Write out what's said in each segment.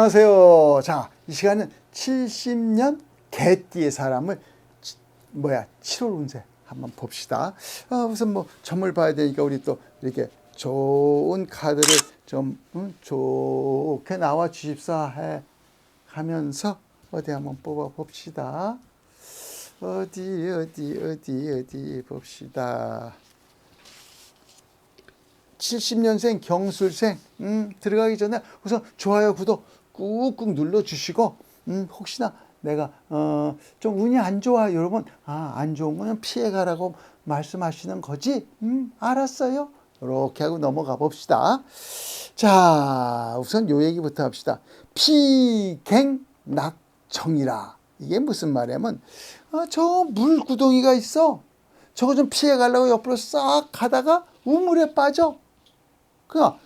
안녕하세요. 자, 이 시간은 70년 개띠의 사람을 치- 뭐야 7월 운세 한번 봅시다. 아, 우선 뭐 점을 봐야 되니까 우리 또 이렇게 좋은 카드를 좀 음, 좋게 나와 주십사 해 하면서 어디 한번 뽑아 봅시다. 어디 어디 어디 어디 봅시다. 70년생 경술생 음, 들어가기 전에 우선 좋아요 구독 꾹꾹 눌러 주시고 음, 혹시나 내가 어, 좀 운이 안 좋아 여러분 아, 안 좋은 거는 피해 가라고 말씀하시는 거지? 음, 알았어요. 이렇게 하고 넘어가 봅시다. 자 우선 요 얘기부터 합시다. 피갱낙정이라. 이게 무슨 말이냐면 아, 저 물구덩이가 있어. 저거 좀 피해 가려고 옆으로 싹 가다가 우물에 빠져. 그러니까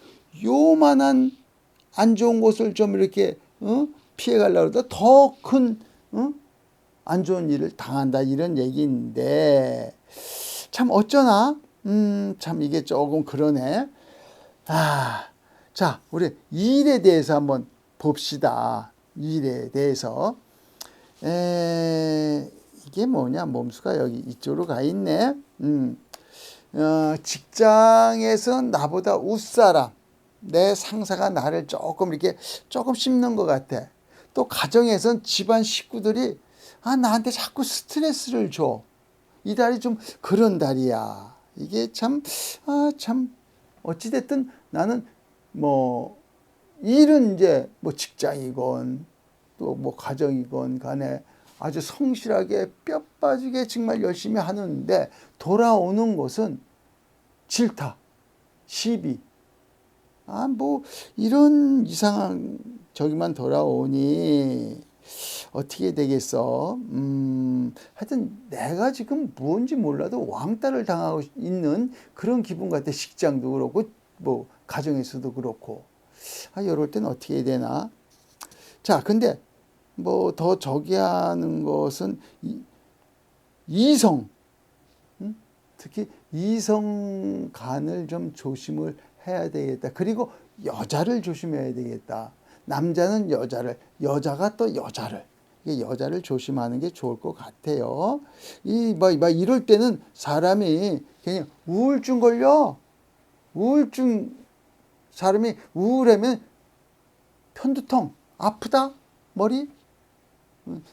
요만한 안 좋은 곳을 좀 이렇게 어? 피해 가려고 그러다 더큰 어? 안 좋은 일을 당한다 이런 얘기인데 참 어쩌나? 음 참 이게 조금 그러네. 아 자 우리 일에 대해서 한번 봅시다. 일에 대해서. 에 이게 뭐냐? 몸수가 여기 이쪽으로 가 있네. 음 어, 직장에서 나보다 윗사람, 내 상사가 나를 조금 이렇게 조금 씹는 것 같아. 또 가정에선 집안 식구들이 아, 나한테 자꾸 스트레스를 줘. 이 달이 좀 그런 달이야. 이게 참, 아, 참, 어찌 됐든 나는 뭐, 일은 이제 뭐 직장이건 또 뭐 가정이건 간에 아주 성실하게 뼈 빠지게 정말 열심히 하는데 돌아오는 것은 질타, 시비. 아, 뭐, 이런 이상한 저기만 돌아오니 어떻게 되겠어? 음, 하여튼 내가 지금 무언지 몰라도 왕따를 당하고 있는 그런 기분 같아. 식장도 그렇고, 뭐, 가정에서도 그렇고. 아, 이럴 땐 어떻게 해야 되나? 자, 근데 뭐 더 저기 하는 것은 이, 이성, 음? 특히 이성 간을 좀 조심을 해야 되겠다. 그리고 여자를 조심해야 되겠다. 남자는 여자를, 여자가 또 여자를. 여자를 조심하는 게 좋을 것 같아요. 이, 막, 막 이럴 때는 사람이 그냥 우울증 걸려. 우울증, 사람이 우울하면 편두통, 아프다, 머리,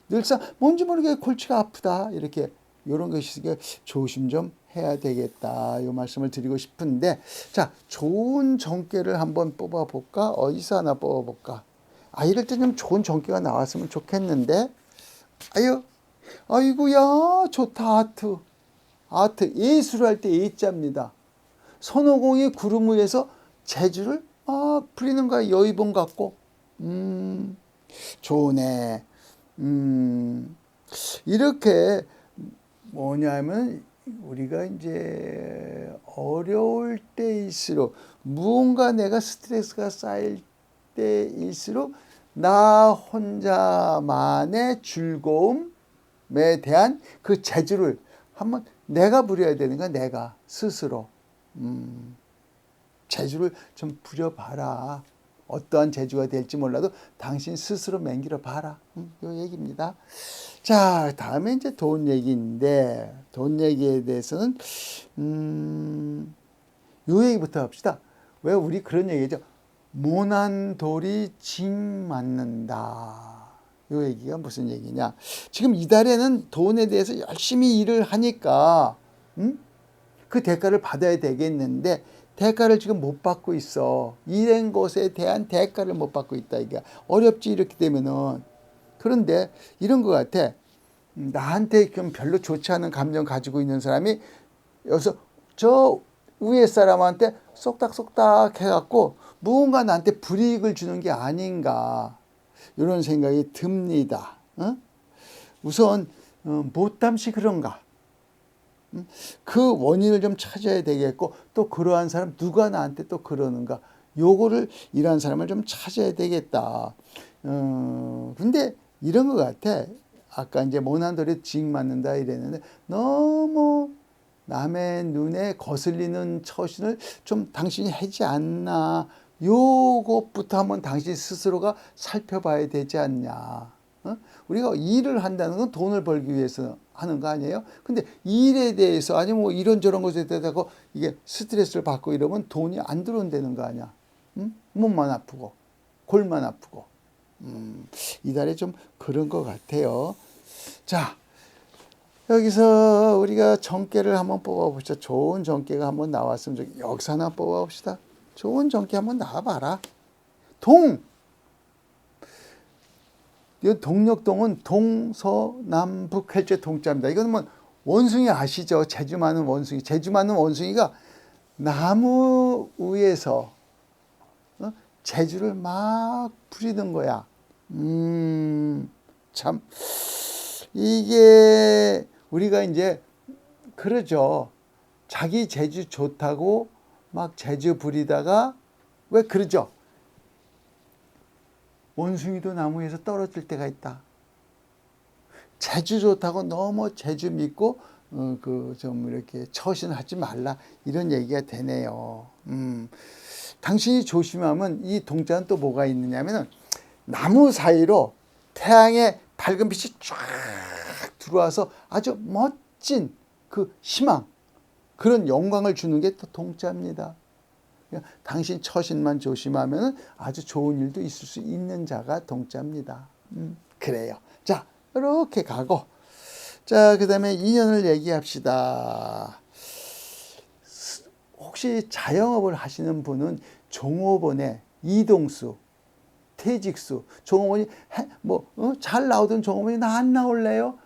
늘상 뭔지 모르게 골치가 아프다 이렇게 이런 것이 조심 좀 해야 되겠다. 이 말씀을 드리고 싶은데 자 좋은 정계를 한번 뽑아 볼까? 어디서 하나 뽑아 볼까? 아 이럴 때 좀 좋은 정계가 나왔으면 좋겠는데. 아유 아이고야 좋다 아트. 아트 예술할 때 예자입니다. 손오공이 구름 위에서 재주를 막 부리는 거야 여의봉 같고. 음 좋네. 음, 이렇게 뭐냐면 우리가 이제 어려울 때일수록 무언가 내가 스트레스가 쌓일 때일수록 나 혼자만의 즐거움에 대한 그 재주를 한번 내가 부려야 되는 거야 내가 스스로 음, 재주를 좀 부려봐라. 어떠한 재주가 될지 몰라도 당신 스스로 맹기러 봐라. 음, 요 얘기입니다. 자, 다음에 이제 돈 얘기인데, 돈 얘기에 대해서는, 음, 요 얘기부터 합시다. 왜 우리 그런 얘기죠? 모난 돌이 징 맞는다. 요 얘기가 무슨 얘기냐. 지금 이달에는 돈에 대해서 열심히 일을 하니까, 음? 그 대가를 받아야 되겠는데, 대가를 지금 못 받고 있어. 일한 것에 대한 대가를 못 받고 있다. 이게 어렵지 이렇게 되면은 그런데 이런 것 같아. 음, 나한테 좀 별로 좋지 않은 감정 가지고 있는 사람이 여기서 저 위에 사람한테 쏙닥쏙닥 해갖고 무언가 나한테 불이익을 주는 게 아닌가 이런 생각이 듭니다. 어? 우선 어, 못담시 그런가? 그 원인을 좀 찾아야 되겠고 또 그러한 사람 누가 나한테 또 그러는가 요거를 이러한 사람을 좀 찾아야 되겠다. 어 근데 이런 것 같아. 아까 이제 모난돌이 징 맞는다 이랬는데 너무 남의 눈에 거슬리는 처신을 좀 당신이 하지 않나 요것부터 한번 당신 스스로가 살펴봐야 되지 않냐. 어? 우리가 일을 한다는 건 돈을 벌기 위해서 하는 거 아니에요? 근데 일에 대해서 아니면 뭐 이런저런 것에 대해서 이게 스트레스를 받고 이러면 돈이 안 들어온다는 거 아니야. 응? 몸만 아프고 골만 아프고. 음, 이달에 좀 그런 것 같아요. 자, 여기서 우리가 정계를 한번 뽑아봅시다. 좋은 정계가 한번 나왔으면 좋겠 하나 뽑아봅시다. 좋은 정계 한번 나와봐라. 동! 이 동력동은 동서남북 할제 동자입니다. 이거는 뭐 원숭이 아시죠? 제주 많은 원숭이. 제주 많은 원숭이가 나무 위에서 어? 제주를 막 부리는 거야. 음, 참. 이게 우리가 이제 그러죠. 자기 제주 좋다고 막 제주 부리다가 왜 그러죠? 원숭이도 나무에서 떨어질 때가 있다. 제주 좋다고 너무 제주 믿고 어, 그좀 이렇게 처신하지 말라 이런 얘기가 되네요. 음, 당신이 조심하면 이 동자는 또 뭐가 있느냐면은 나무 사이로 태양의 밝은 빛이 쫙 들어와서 아주 멋진 그 희망 그런 영광을 주는 게 또 동자입니다. 그러니까 당신 처신만 조심하면 아주 좋은 일도 있을 수 있는 자가 동자입니다. 음, 그래요. 자, 이렇게 가고. 자, 그 다음에 인연을 얘기합시다. 혹시 자영업을 하시는 분은 종업원의 이동수, 퇴직수, 종업원이 해, 뭐, 어? 잘 나오던 종업원이 나 안 나올래요?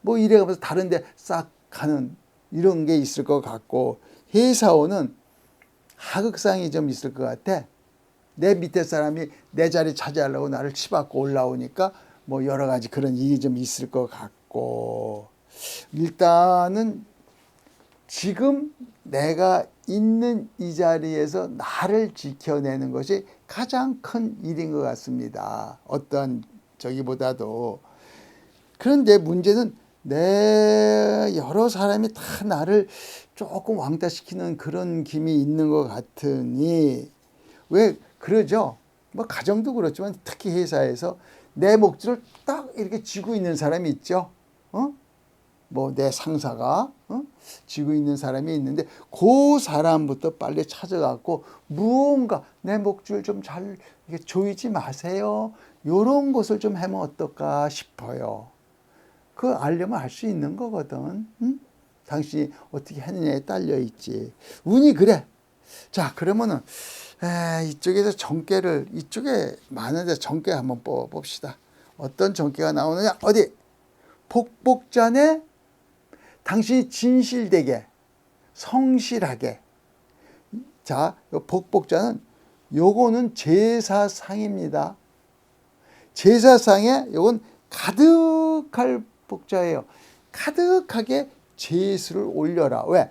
뭐 이래가면서 다른데 싹 가는 이런 게 있을 것 같고, 회사원은 하극상이 좀 있을 것 같아. 내 밑에 사람이 내 자리 차지하려고 나를 치받고 올라오니까 뭐 여러 가지 그런 일이 좀 있을 것 같고 일단은 지금 내가 있는 이 자리에서 나를 지켜내는 것이 가장 큰 일인 것 같습니다. 어떤 저기보다도 그런데 문제는 내 여러 사람이 다 나를 조금 왕따시키는 그런 김이 있는 것 같으니 왜 그러죠? 뭐 가정도 그렇지만 특히 회사에서 내 목줄을 딱 이렇게 쥐고 있는 사람이 있죠. 어? 뭐 내 상사가 어? 쥐고 있는 사람이 있는데 그 사람부터 빨리 찾아갖고 무언가 내 목줄 좀 잘 조이지 마세요. 요런 것을 좀 하면 어떨까 싶어요. 그 알려면 알 수 있는 거거든. 응? 당신이 어떻게 했느냐에 딸려 있지. 운이 그래. 자, 그러면은 에, 이쪽에서 정계를 이쪽에 많은데 정계 한번 뽑아 봅시다. 어떤 정계가 나오느냐? 어디? 복복전에 당신이 진실되게 성실하게 자, 요 복복자는 요거는 제사상입니다. 제사상에 요건 가득할 복자예요. 가득하게 제수를 올려라. 왜?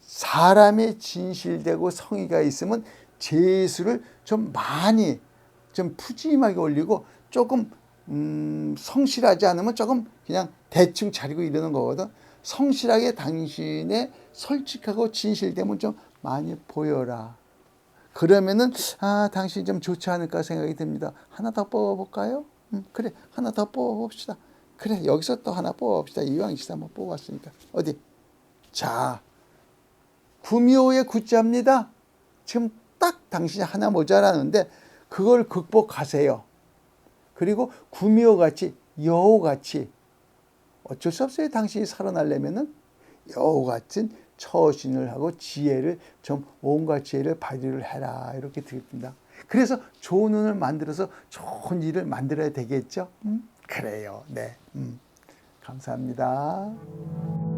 사람이 진실되고 성의가 있으면 제수를 좀 많이 좀 푸짐하게 올리고 조금 음, 성실하지 않으면 조금 그냥 대충 차리고 이러는 거거든. 성실하게 당신의 솔직하고 진실됨을 좀 많이 보여라. 그러면은 아 당신이 좀 좋지 않을까 생각이 듭니다. 하나 더 뽑아볼까요? 음, 그래 하나 더 뽑아봅시다. 그래 여기서 또 하나 뽑아봅시다. 이왕시다 한번 뽑았으니까 어디 자 구미호의 구자입니다. 지금 딱 당신이 하나 모자라는데 그걸 극복하세요. 그리고 구미호 같이 여우 같이 어쩔 수 없어요. 당신이 살아나려면은 여우 같은 처신을 하고 지혜를 좀 온갖 지혜를 발휘를 해라 이렇게 드립니다. 그래서 좋은 운을 만들어서 좋은 일을 만들어야 되겠죠. 음? 그래요. 네. 음. 감사합니다.